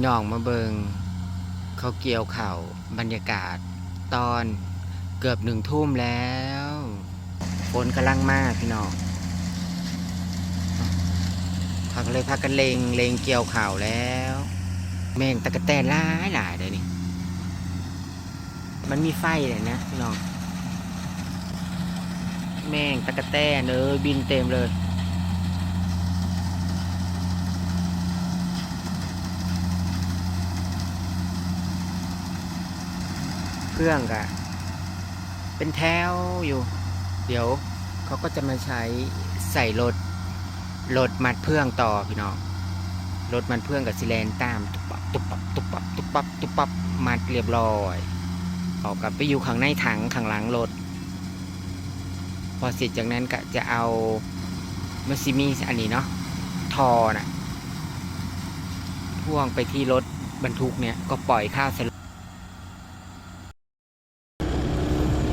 พี่น้องมาเบิงเขาเกี่ยวเข่าบรรยากาศ ตอนเกือบหนึ่งทุ่มแล้วฝนกำลังมากพี่น้องพักเลยพักกันเลงเลงเกี่ยวเข่าแล้ว แม่งตะกะแตนหลายหลายเลยนี่ มันมีไฟเลยนะพี่น้อง แม่งตะกะแตนเออบินเต็มเลย เครื่องกะเป็นแถวอยู่ เดี๋ยวเขาก็จะมาใช้ใส่รถรถมัดเพื่องต่อพี่น้องรถมันเพื่องกับซิเลนตามตุบปับตุบปับตุบปับตุบปับตุบปับมัดเรียบร้อยออกกลับไปอยู่ข้างในถังข้างหลังรถพอเสร็จจากนั้นก็จะเอามัซิมีอันนี้เนาะทอน่ะพ่วงไปที่รถบรรทุกเนี่ยก็ปล่อยข้าวใส่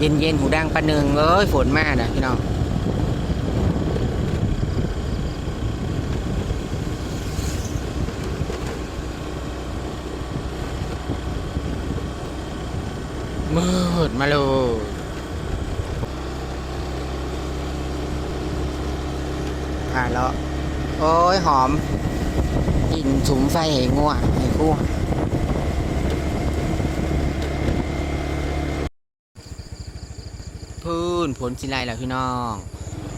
เย็นเย็นๆหูดังปะหนึ่งเอ้ยฝนมากนะพี่น้องมืดมาเลยผ่านแล้ว โอ้ย หอมกลิ่นสุมไฟให้งัวให้คู่ พื้ นผลสิไลแล้วพี่น้อง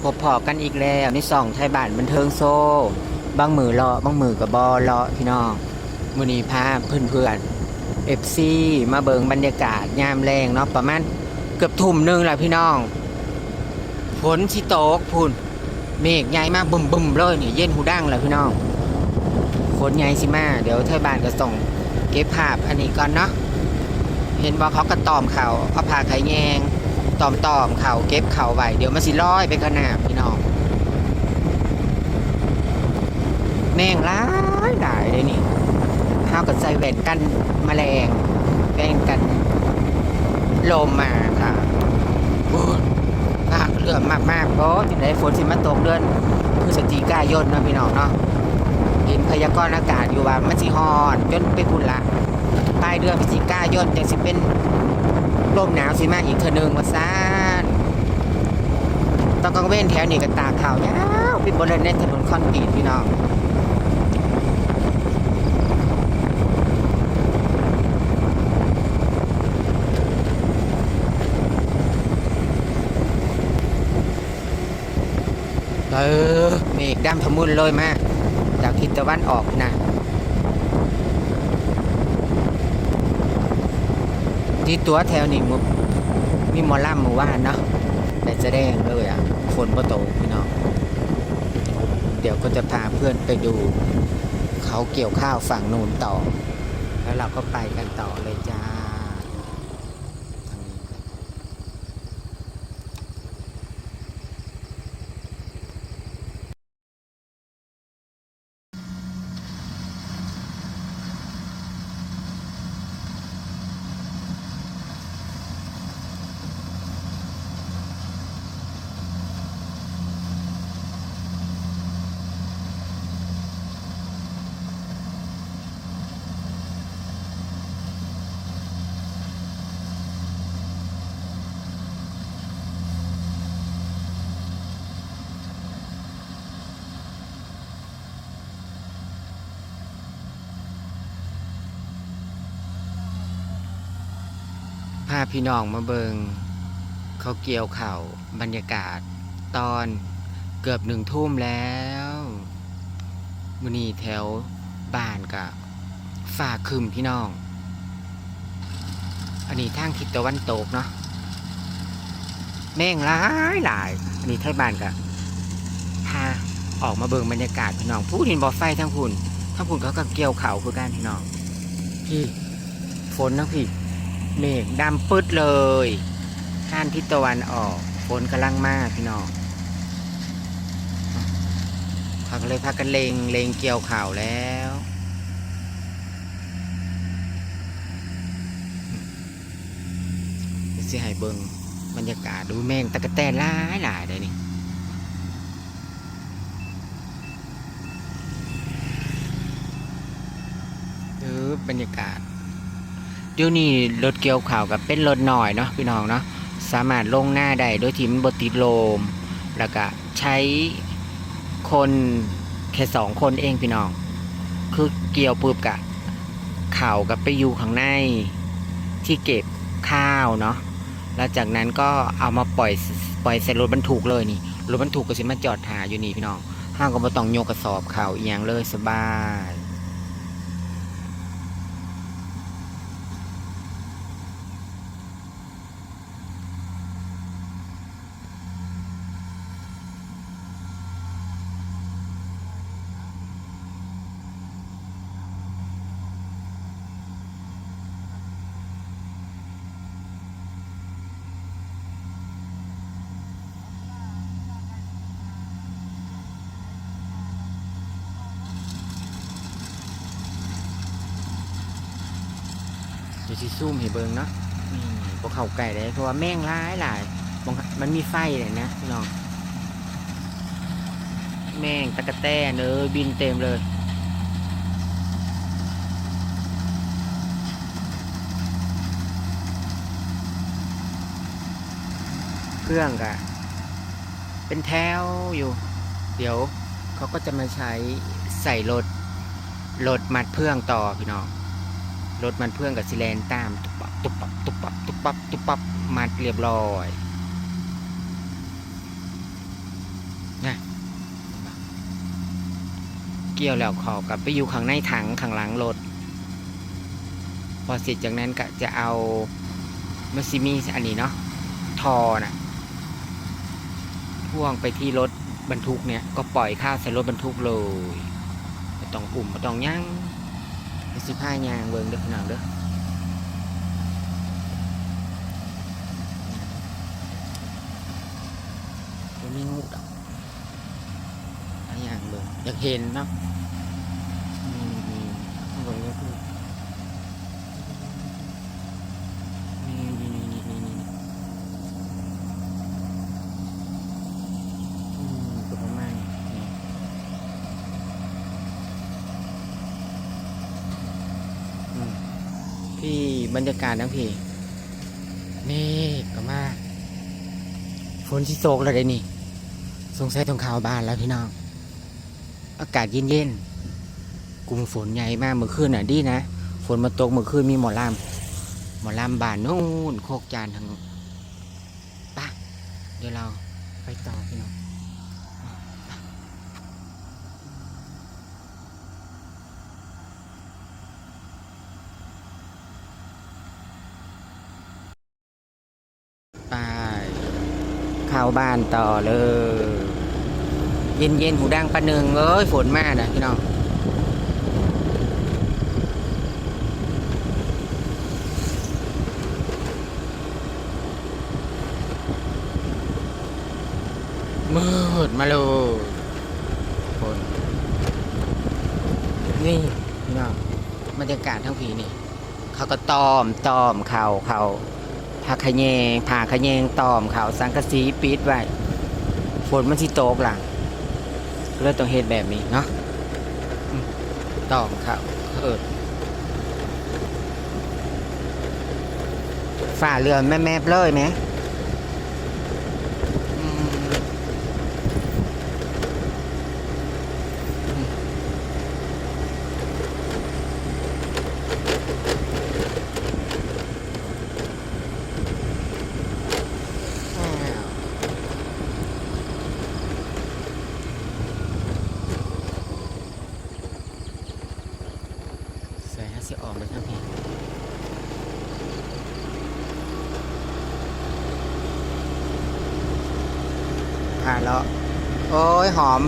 พบพอกันอีกแล้วในสองไทยบ้านบันเทิงโซ่บางมือเลาะบางมือกับบอเลาะพี่น้องมือนี้พาเพื่อนเพื่อนเอฟซีมาเบิงบรรยากาศยามแรงเนาะประมาณเกือบทุ่มหนึงแหละพี่น้องฝนสิตกพุ่นเมฆใหญ่มากบึมบึมเลยนี่เย็นหูดังแล้วพี่น้องฝนใหญ่สิมาเดี๋ยวไทยบ้านก็ส่งเก็บภาพอันนี้ก่อนเนาะเห็นว่าเขากระตอมเขาเอาผ้าไขแยง ตอมตอมๆเข่าเก็บเข่าไว้เดี๋ยวมันสิลอยไปขนาดพี่น้อง แม่งหลายหลายเลยนี่ข้าวกับใส่แหวนกันมแมลงแว่นกันลมมาค่ะโอ้ยภาคเรื่องมากๆเพราะที่ไหนฝนสิมาตกเดือนพฤศจิกายนนะพี่น้องเนาะเห็นพยากรณ์อากาศอยู่ว่ามันสิฮอนจนไปพุ่นละปลายเดือนพฤศจิกายนจังสิเป็น ลมหนาวสิมาอีกเทอหนึ่งมาซ่านตอนกลางเว้นแถวนี้ก็ตาข่าวยาวเป็นบริเวณถนนคอนกรีตพี่น้องเออเมฆดำทะมุนเลยมากจากทิศตะวันออกนะ ที่ตัวแถวนี้มุมีมอลล่ำหมู่ว่านเนาะแต่จะแดงเลยอะฝนประตกพี่น้องเดี๋ยวก็จะพาเพื่อนไปดู เขาเกี่ยวข้าวฝั่งนู้นต่อ แล้วเราก็ไปกันต่อเลยจ้าทางนี้ครับ พาพี่น้องมาเบิงเขาเกี่ยวเข่าบรรยากาศ ตอนเกือบหนึ่งทุ่มแล้วมือนีแถวบ้านกับฝ่าคืมพี่น้อง อันนี้ทางทิศตะวันตกเนาะแม่งหลายหลายอันนี้ไทยบ้านกับพาออกมาเบิงบรรยากาศพี่น้องพูดเห็นบ่อไฟทั้งพุ่นทั้งพุ่นเขาก็เกี่ยวเข่าคือกันพี่น้องพี่ฝนนะพี่ เมฆดำปึ๊ดเลยข้านทิศตะวันออกฝนกำลังมากพี่น้องพักเลยพักกันเลงเลงเกี่ยวข่าวแล้วสิให้เบิงบรรยากาศดูแมงตะกะแตนหลายหลายเลยนี่เออบรรยากาศ เดี๋ยวนี้รถเกี่ยวข่าวกับเป็นรถหน่อยเนาะพี่น้องเนาะสามารถลงหน้าได้โดยที่มันบติดโลม แล้วก็ใช้คนแค่สองคนเองพี่น้อง คือเกี่ยวปุ๊บกะข่าวกับไปอยู่ข้างในที่เก็บข้าวเนาะแล้วจากนั้นก็เอามาปล่อยปล่อยใส่รถบรรทุกเลยนี่รถบรรทุกก็สิมาจอดหาอยู่นี่พี่น้องห้างก็บ่ต้องโยกกระสอบข่าวอีหยังเลยสบาย สิซูมให้เบิ่งเนาะนี่บ่เข้าใกล้เลยเพราะว่าแม่งร้ายหลายบางมันมีไฟเลยนะพี่น้องแม่งตะกะแตนเออบินเต็มเลยเครื่องกะเป็นแถวอยู่ เดี๋ยวเขาก็จะมาใช้ใส่รถรถมัดเพื่องต่อพี่น้อง รถมันเพื่องกับซิเลนตามตุบปับตุบปับตุบปับตุบปับตุบปับมัดเรียบร้อยนะเกี่ยวแล้วขอกับไปอยู่ข้างในถังข้างหลังรถพอเสร็จจากนั้นก็จะเอามาซิมีอันนี้เนาะทอน่ะพ่วงไปที่รถบรรทุกเนี่ยก็ปล่อยข้าวใส่รถบรรทุกเลยไม่ต้องอุ่มไม่ต้องย่าง ไปสิพายางเบิ่งเด้อพี่น้องเด้อบ่มีงูดอกพายางเบิ่งอยากเห็นเนาะนี่นี่เบิ่งเนี่ยคือนี่นี่นี่นี่นี่นี่อืมก็ประมาณนี้ อืมพี่ บรรยากาศนะพี่เมฆก็มากฝนที่โศกแล้วได้นี่ สงสัยต้องข่าวบ้านแล้วพี่น้อง อากาศเย็นๆกลุ่มฝนใหญ่มากเมื่อคืนน่ะดีนะ ฝนมาตกเมื่อคืนมีหมอลำหมอลำบานนู่นโคกจานทางนู้นปะเดี๋ยวเราไปต่อพี่น้อง ไป เข้าบ้านต่อเลย เย็นเย็นๆหูดังปะหนึ่งเอ้ยฝนมากนะพี่น้องมืดมาเลยฝนนี่พี่น้องบรรยากาศทั้งผีนี่ เขาก็ตอมตอมเขาเขา พาขะแยงพาขะแยงตอมเขาสังกะสีปิดไว้ฝนมันสิตกล่ะก็เลยต้องเห็ดแบบนี้เนาะอืมตอมเขาเออฝ่าเรือแม่แม่เลยไหมอืมอ้าวใส่ห้าสิออกไปทั้งที ผ่านแล้วโอ้ยหอม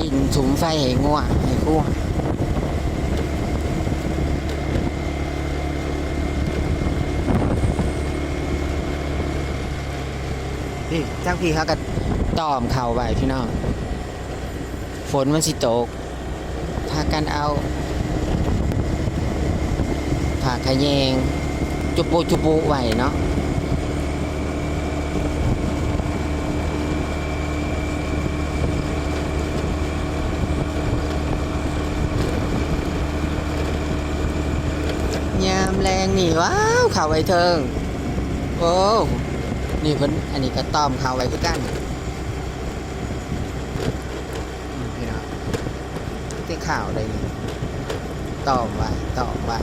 กลิ่นสุมไฟให้งัวให้คู่นี่จ้างพี่เขาก็ตอมเข่าไว้พี่น้อง ฝนมันสิตก พากันเอาผ่าขะแยงจุปุจุปุไหวเนาะำ แรงนี่ว้าวข่าวไวเทิงโอ้นี่เพิ่นอันนี้ก็ต้อมข่าไวคือกันพี่น้องที่ข่าวอะไรนี่ต้อมไว้ต้อมไว้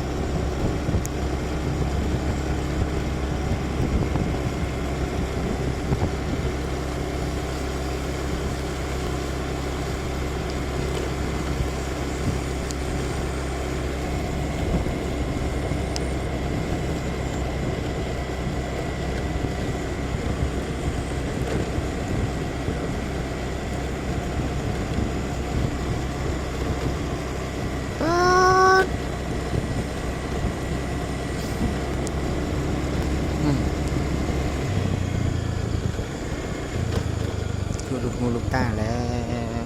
ดูลูกหูลูกตาแล้ว